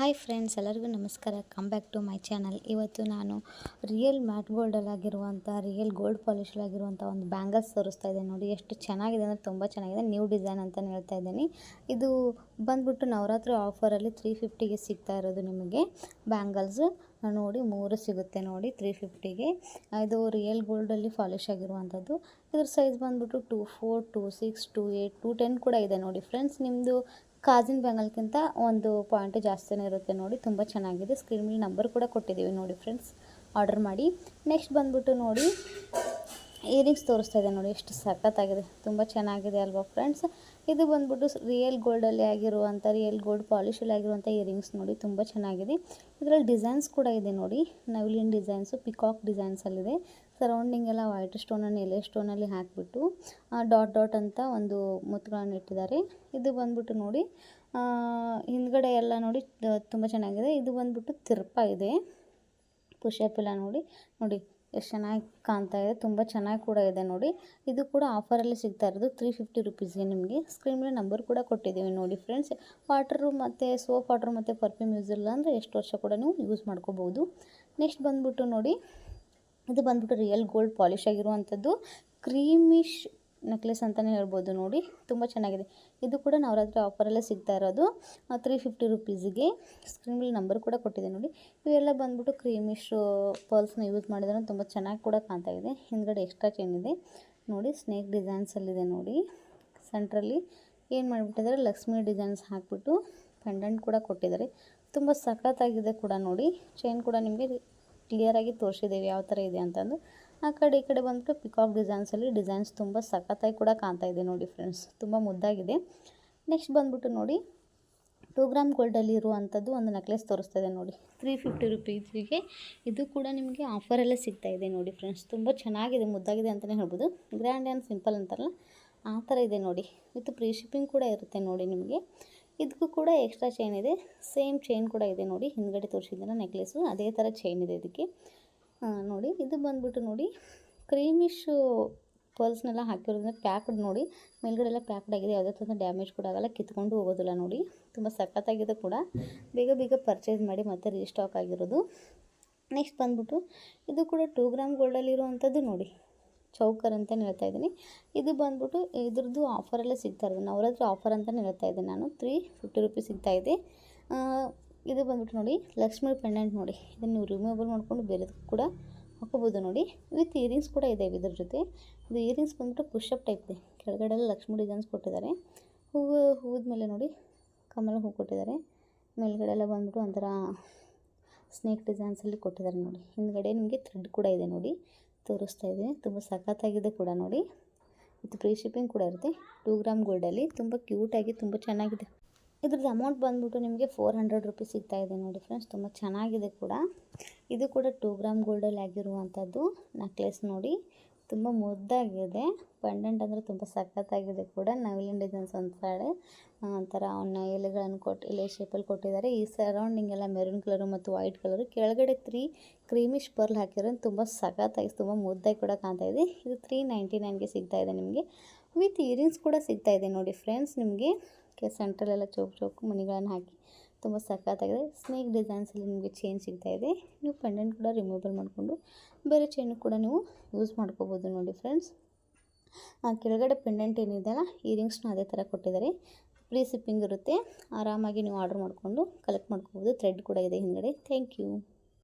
Hi friends, ಎಲ್ಲರಿಗೂ ನಮಸ್ಕಾರ. Come back to my channel ಇವತ್ತು ನಾನು ರಿಯಲ್ ಮ್ಯಾಟ್ ಗೋಲ್ಡಲ್ಲಾಗಿರುವಂಥ ರಿಯಲ್ ಗೋಲ್ಡ್ ಪಾಲಿಶಲ್ಲಾಗಿರುವಂಥ ಒಂದು ಬ್ಯಾಂಗಲ್ಸ್ ತೋರಿಸ್ತಾ ಇದ್ದೀನಿ. ನೋಡಿ, ಎಷ್ಟು ಚೆನ್ನಾಗಿದೆ ಅಂದರೆ ತುಂಬ ಚೆನ್ನಾಗಿದೆ. ನ್ಯೂ ಡಿಸೈನ್ ಅಂತಲೇ ಹೇಳ್ತಾ ಇದ್ದೀನಿ. ಇದು ಬಂದ್ಬಿಟ್ಟು ನವರಾತ್ರಿ ಆಫರಲ್ಲಿ ತ್ರೀ ಫಿಫ್ಟಿಗೆ ಸಿಗ್ತಾ ಇರೋದು ನಿಮಗೆ ಬ್ಯಾಂಗಲ್ಸ್ ನೋಡಿ, ಮೂರು ಸಿಗುತ್ತೆ ನೋಡಿ ತ್ರೀ ಫಿಫ್ಟಿಗೆ ಇದು ರಿಯಲ್ ಗೋಲ್ಡಲ್ಲಿ ಪಾಲಿಶ್ ಆಗಿರುವಂಥದ್ದು ಇದ್ರ ಸೈಜ್ ಬಂದ್ಬಿಟ್ಟು two four two six two eight two ten ಕೂಡ ಇದೆ ನೋಡಿ ಫ್ರೆಂಡ್ಸ್. ನಿಮ್ಮದು ಕಾಜಿನ ಬ್ಯಾಂಗಲ್ಗಿಂತ ಒಂದು ಪಾಯಿಂಟ್ ಜಾಸ್ತಿನೇ ಇರುತ್ತೆ ನೋಡಿ, ತುಂಬ ಚೆನ್ನಾಗಿದೆ. ಸ್ಕ್ರೀನ್ ಮೇಲೆ ನಂಬರ್ ಕೂಡ ಕೊಟ್ಟಿದ್ದೀವಿ ನೋಡಿ ಫ್ರೆಂಡ್ಸ್ ಆರ್ಡರ್ ಮಾಡಿ. ನೆಕ್ಸ್ಟ್ ಬಂದ್ಬಿಟ್ಟು ನೋಡಿ ಇಯರಿಂಗ್ಸ್ ತೋರಿಸ್ತಾ ಇದೆ ನೋಡಿ, ಎಷ್ಟು ಸಖತ್ತಾಗಿದೆ, ತುಂಬ ಚೆನ್ನಾಗಿದೆ ಅಲ್ವಾ ಫ್ರೆಂಡ್ಸ್ ಇದು ಬಂದ್ಬಿಟ್ಟು ರಿಯಲ್ ಗೋಲ್ಡಲ್ಲಿ ಆಗಿರುವಂಥ ರಿಯಲ್ ಗೋಲ್ಡ್ ಪಾಲಿಶಲ್ಲಿ ಆಗಿರುವಂಥ ಇಯರಿಂಗ್ಸ್ ನೋಡಿ ತುಂಬ ಚೆನ್ನಾಗಿದೆ. ಇದರಲ್ಲಿ ಡಿಸೈನ್ಸ್ ಕೂಡ ಇದೆ ನೋಡಿ. ನವಿಲಿನ್ ಡಿಸೈನ್ಸು ಪಿಕಾಕ್ ಡಿಸೈನ್ಸಲ್ಲಿದೆ ಸರೌಂಡಿಂಗ್ ಎಲ್ಲ ವೈಟ್ ಸ್ಟೋನನ್ನು ಎಲೆ ಸ್ಟೋನಲ್ಲಿ ಹಾಕಿಬಿಟ್ಟು ಡಾಟ್ ಡಾಟ್ ಅಂತ ಒಂದು ಮುತ್ತುಗಳನ್ನು ಇಟ್ಟಿದ್ದಾರೆ. ಇದು ಬಂದ್ಬಿಟ್ಟು ನೋಡಿ ಹಿಂದ್ಗಡೆ ಎಲ್ಲ ನೋಡಿ ತುಂಬ ಚೆನ್ನಾಗಿದೆ. ಇದು ಬಂದ್ಬಿಟ್ಟು ತಿರ್ಪ ಇದೆ. ಪುಷಪ್ ಎಲ್ಲ ನೋಡಿ ನೋಡಿ. ಎಷ್ಟು ಚೆನ್ನಾಗಿ ಕಾಣ್ತಾ ಇದೆ, ತುಂಬ ಚೆನ್ನಾಗಿ ಕೂಡ ಇದೆ ನೋಡಿ. ಇದು ಕೂಡ ಆಫರಲ್ಲಿ ಸಿಗ್ತಾ ಇರೋದು ತ್ರೀ ಫಿಫ್ಟಿ ರುಪೀಸ್ಗೆ ನಿಮಗೆ. ಸ್ಕ್ರೀನ್ ಮೇಲೆ ನಂಬರ್ ಕೂಡ ಕೊಟ್ಟಿದ್ದೀವಿ ನೋಡಿ ಫ್ರೆಂಡ್ಸ್ ವಾಟ್ರು ಮತ್ತು ಸೋಪ್ ವಾಟ್ರ್ ಮತ್ತು ಪರ್ಫ್ಯೂಮ್ ಯೂಸ್ ಇಲ್ಲ ಅಂದರೆ ಎಷ್ಟು ವರ್ಷ ಕೂಡ ನೀವು ಯೂಸ್ ಮಾಡ್ಕೋಬೋದು. ನೆಕ್ಸ್ಟ್ ಬಂದ್ಬಿಟ್ಟು ನೋಡಿ, ಇದು ಬಂದ್ಬಿಟ್ಟು ರಿಯಲ್ ಗೋಲ್ಡ್ ಪಾಲಿಶ್ ಆಗಿರುವಂಥದ್ದು ಕ್ರೀಮಿಶ್ ನೆಕ್ಲೆಸ್ ಅಂತಲೇ ಹೇಳ್ಬೋದು ನೋಡಿ, ತುಂಬ ಚೆನ್ನಾಗಿದೆ. ಇದು ಕೂಡ ನವರಾತ್ರಿ ಆಫರಲ್ಲೇ ಸಿಗ್ತಾ ಇರೋದು. ತ್ರೀ ಫಿಫ್ಟಿ ರುಪೀಸಿಗೆ ಸ್ಕ್ರೀನಲ್ಲಿ ನಂಬರ್ ಕೂಡ ಕೊಟ್ಟಿದೆ ನೋಡಿ. ಇವೆಲ್ಲ ಬಂದ್ಬಿಟ್ಟು ಕ್ರೀಮಿಶ್ ಪರ್ಲ್ಸ್ನ ಯೂಸ್ ಮಾಡಿದ್ರೆ ತುಂಬ ಚೆನ್ನಾಗಿ ಕೂಡ ಕಾಣ್ತಾ ಇದೆ. ಹಿಂದ್ಗಡೆ ಎಕ್ಸ್ಟ್ರಾ ಚೈನ್ ಇದೆ. ನೋಡಿ ಸ್ನೇಕ್ ಡಿಸೈನ್ಸಲ್ಲಿದೆ ನೋಡಿ. ಸೆಂಟ್ರಲ್ಲಿ ಏನು ಮಾಡಿಬಿಟ್ಟಿದ್ದಾರೆ, ಲಕ್ಷ್ಮಿ ಡಿಸೈನ್ಸ್ ಹಾಕಿಬಿಟ್ಟು ಪೆಂಡೆಂಟ್ ಕೂಡ ಕೊಟ್ಟಿದ್ದಾರೆ. ತುಂಬ ಸಖತ್ತಾಗಿದೆ ಕೂಡ ನೋಡಿ. ಚೈನ್ ಕೂಡ ನಿಮಗೆ ಕ್ಲಿಯರಾಗಿ ತೋರಿಸಿದ್ದೇವೆ, ಯಾವ ಥರ ಇದೆ ಅಂತಂದು. ಆ ಕಡೆ ಈ ಕಡೆ ಬಂದ್ಬಿಟ್ಟು ಪಿಕಾಕ್ ಡಿಸೈನ್ಸಲ್ಲಿ ಡಿಸೈನ್ಸ್ ತುಂಬ ಸಖತ್ತಾಗಿ ಕೂಡ ಕಾಣ್ತಾ ಇದೆ ನೋಡಿ ಫ್ರೆಂಡ್ಸ್ ತುಂಬ ಮುದ್ದಾಗಿದೆ. ನೆಕ್ಸ್ಟ್ ಬಂದ್ಬಿಟ್ಟು ನೋಡಿ ಟೂ ಗ್ರಾಮ್ ಗೋಲ್ಡಲ್ಲಿ ಇರುವಂಥದ್ದು ಒಂದು ನೆಕ್ಲೆಸ್ ತೋರಿಸ್ತಾ ಇದೆ ನೋಡಿ. ತ್ರೀ ಫಿಫ್ಟಿ ರುಪೀಸಿಗೆ ಇದು ಕೂಡ ನಿಮಗೆ ಆಫರಲ್ಲೇ ಸಿಗ್ತಾ ಇದೆ ನೋಡಿ ಫ್ರೆಂಡ್ಸ್ ತುಂಬ ಚೆನ್ನಾಗಿದೆ, ಮುದ್ದಾಗಿದೆ ಅಂತಲೇ ಹೇಳ್ಬೋದು. ಗ್ರ್ಯಾಂಡ್ ಆ್ಯಂಡ್ ಸಿಂಪಲ್ ಅಂತಾರಲ್ಲ, ಆ ಥರ ಇದೆ ನೋಡಿ. ವಿತ್ ಪ್ರೀ ಶಿಪ್ಪಿಂಗ್ ಕೂಡ ಇರುತ್ತೆ ನೋಡಿ ನಿಮಗೆ. ಇದಕ್ಕೂ ಕೂಡ ಎಕ್ಸ್ಟ್ರಾ ಚೈನ್ ಇದೆ. ಸೇಮ್ ಚೈನ್ ಕೂಡ ಇದೆ ನೋಡಿ. ಹಿಂದ್ಗಡೆ ತೋರಿಸಿದ್ದಲ್ಲ ನೆಕ್ಲೆಸು ಅದೇ ಥರ ಚೈನ್ ಇದೆ ಇದಕ್ಕೆ. ನೋಡಿ, ಇದು ಬಂದ್ಬಿಟ್ಟು ನೋಡಿ ಕ್ರೀಮಿಶು ಪರ್ಲ್ಸ್ನೆಲ್ಲ ಹಾಕಿರೋದ್ರಿಂದ ಪ್ಯಾಕ್ಡ್ ನೋಡಿ, ಮೇಲ್ಗಡೆ ಎಲ್ಲ ಪ್ಯಾಕ್ಡ್ ಆಗಿದೆ, ಯಾವುದೇ ಥರ ಡ್ಯಾಮೇಜ್ ಕೂಡ ಆಗಲ್ಲ, ಕಿತ್ಕೊಂಡು ಹೋಗೋದಿಲ್ಲ ನೋಡಿ. ತುಂಬ ಸಖತ್ತಾಗಿದೆ ಕೂಡ. ಬೇಗ ಬೇಗ ಪರ್ಚೇಸ್ ಮಾಡಿ ಮತ್ತೆ ರೀಸ್ಟಾಕ್ ಆಗಿರೋದು. ನೆಕ್ಸ್ಟ್ ಬಂದ್ಬಿಟ್ಟು, ಇದು ಕೂಡ ಟೂ ಗ್ರಾಮ್ ಗೋಲ್ಡಲ್ಲಿರುವಂಥದ್ದು ನೋಡಿ. ಚೌಕರ್ ಅಂತಲೇ ಹೇಳ್ತಾ ಇದ್ದೀನಿ. ಇದು ಬಂದ್ಬಿಟ್ಟು ಇದ್ರದ್ದು ಆಫರೆಲ್ಲ ಸಿಗ್ತಾ ಇರೋದು. ನವರಾತ್ರಿ ಆಫರ್ ಅಂತಲೇ ಹೇಳ್ತಾ ಇದ್ದೆ ನಾನು. ತ್ರೀ ಫಿಫ್ಟಿ ರುಪೀಸ್ ಸಿಗ್ತಾ ಇದೆ ಬಂದ್ಬಿಟ್ಟು ನೋಡಿ, ಲಕ್ಷ್ಮಿ ಪೆಂಡೆಂಟ್ ನೋಡಿ. ಇದನ್ನು ನೀವು ರಿಮೂವಬಲ್ ಮಾಡಿಕೊಂಡು ಬೇರೆದಕ್ಕೂ ಕೂಡ ಹಾಕೋಬೋದು ನೋಡಿ. ವಿತ್ ಇಯರಿಂಗ್ಸ್ ಕೂಡ ಇದೆ ಇದ್ರ ಜೊತೆ. ಇದು ಇಯರಿಂಗ್ಸ್ ಬಂದ್ಬಿಟ್ಟು ಪುಷಪ್ ಟೈಪ್ ಇದೆ. ಕೆಳಗಡೆ ಎಲ್ಲ ಲಕ್ಷ್ಮಿ ಡಿಸೈನ್ಸ್ ಕೊಟ್ಟಿದ್ದಾರೆ. ಹೂವು, ಹೂವಿದ ಮೇಲೆ ನೋಡಿ, ಕಮಲ ಹೂ ಕೊಟ್ಟಿದ್ದಾರೆ. ಮೇಲ್ಗಡೆ ಎಲ್ಲ ಬಂದ್ಬಿಟ್ಟು ಒಂಥರ ಸ್ನೇಕ್ ಡಿಸೈನ್ಸಲ್ಲಿ ಕೊಟ್ಟಿದ್ದಾರೆ ನೋಡಿ. ಹಿಂದ್ಗಡೆ ನಿಮಗೆ ಥ್ರೆಡ್ ಕೂಡ ಇದೆ ನೋಡಿ. ತೋರಿಸ್ತಾ ಇದ್ದೀನಿ ತುಂಬ ಸಖತ್ತಾಗಿದೆ ಕೂಡ ನೋಡಿ. ಮತ್ತು ಫ್ರೀ ಶಿಪ್ಪಿಂಗ್ ಕೂಡ ಇರುತ್ತೆ. ಟೂ ಗ್ರಾಮ್ ಗೋಲ್ಡಲ್ಲಿ ತುಂಬ ಕ್ಯೂಟಾಗಿ ತುಂಬ ಚೆನ್ನಾಗಿದೆ. ಇದ್ರದ್ದು ಅಮೌಂಟ್ ಬಂದ್ಬಿಟ್ಟು ನಿಮಗೆ ಫೋರ್ ಹಂಡ್ರೆಡ್ ರುಪೀಸ್ ಸಿಗ್ತಾ ಇದೆ ನೋಡಿ ಫ್ರೆಂಡ್ಸ್ ತುಂಬ ಚೆನ್ನಾಗಿದೆ ಕೂಡ. ಇದು ಕೂಡ ಟೂ ಗ್ರಾಮ್ ಗೋಲ್ಡಲ್ಲಿ ಆಗಿರುವಂಥದ್ದು ನೆಕ್ಲೆಸ್ ನೋಡಿ. ತುಂಬ ಮುದ್ದಾಗಿದೆ. ಪೆಂಡೆಂಟ್ ಅಂದರೆ ತುಂಬ ಸಖತ್ತಾಗಿದೆ ಕೂಡ. ನವಿಲಿನ ಡಿಸೈನ್ಸ್ ಒಂದು ಸೈಡ್ ಒಂಥರ ಅವನ್ನ ಎಲೆಗಳನ್ನು ಕೊಟ್ಟು ಎಲೆ ಶೇಪಲ್ಲಿ ಕೊಟ್ಟಿದ್ದಾರೆ. ಈ ಸರೌಂಡಿಂಗ್ ಎಲ್ಲ ಮೆರೂನ್ ಕಲರು ಮತ್ತು ವೈಟ್ ಕಲರು ಕೆಳಗಡೆ ತ್ರೀ ಕ್ರೀಮಿಶ್ ಪರ್ಲ್ ಹಾಕಿರೋ ತುಂಬ ಸಖತ್ತಾಗಿ, ತುಂಬ ಮುದ್ದಾಗಿ ಕೂಡ ಕಾಣ್ತಾ ಇದೆ. ಇದು ತ್ರೀ ನೈಂಟಿ ನೈನ್ಗೆ ಸಿಗ್ತಾ ಇದೆ ನಿಮಗೆ. ವಿತ್ ಇಯರಿಂಗ್ಸ್ ಕೂಡ ಸಿಗ್ತಾ ಇದೆ ನೋಡಿ ಫ್ರೆಂಡ್ಸ್ ನಿಮಗೆ. ಸೆಂಟ್ರಲೆಲ್ಲ ಚೌಕ್ ಚೌಕ್ ಮಣಿಗಳನ್ನು ಹಾಕಿ ತುಂಬ ಸಖತ್ತಾಗಿದೆ. ಸ್ನೇಕ್ ಡಿಸೈನ್ಸಲ್ಲಿ ನಿಮಗೆ ಚೈನ್ ಸಿಗ್ತಾ ಇದೆ. ನೀವು ಪೆಂಡೆಂಟ್ ಕೂಡ ರಿಮೂವಲ್ ಮಾಡಿಕೊಂಡು ಬೇರೆ ಚೈನು ಕೂಡ ನೀವು ಯೂಸ್ ಮಾಡ್ಕೋಬೋದು ನೋಡಿ ಫ್ರೆಂಡ್ಸ್ ಕೆಳಗಡೆ ಪೆಂಡೆಂಟ್ ಏನಿದೆಯಲ್ಲ ಇಯರಿಂಗ್ಸ್ನ ಅದೇ ಥರ ಕೊಟ್ಟಿದ್ದಾರೆ. ಫ್ರೀ ಸಿಪ್ಪಿಂಗ್ ಇರುತ್ತೆ. ಆರಾಮಾಗಿ ನೀವು ಆರ್ಡ್ರ್ ಮಾಡಿಕೊಂಡು ಕಲೆಕ್ಟ್ ಮಾಡ್ಕೋಬೋದು. ಥ್ರೆಡ್ ಕೂಡ ಇದೆ ಹಿಂದ್ಗಡೆ. Thank you